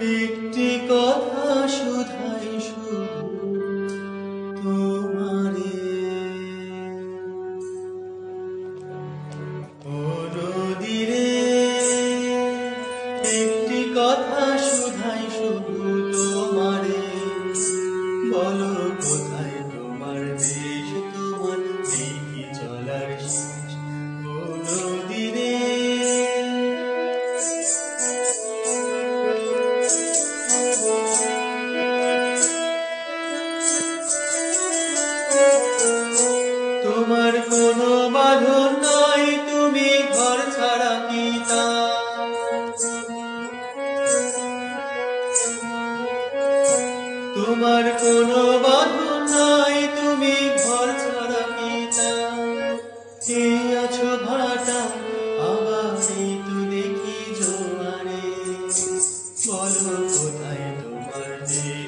একটি কথা একটি কথা শুধাই শুধু তোমারে। বলো কোথায় তোমার দেশ তোমার দেখি চলার তোমার কোনো বাঁধন নাই, তুমি ঘর ছাড়া পিতা। হে আছো ভাটা আবার তো দেখি জোয়ারে? বলো কোথায় তোমার দেশ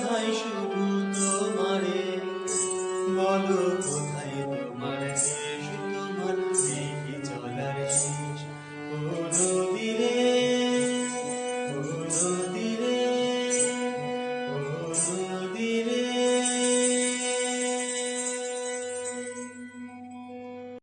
才是。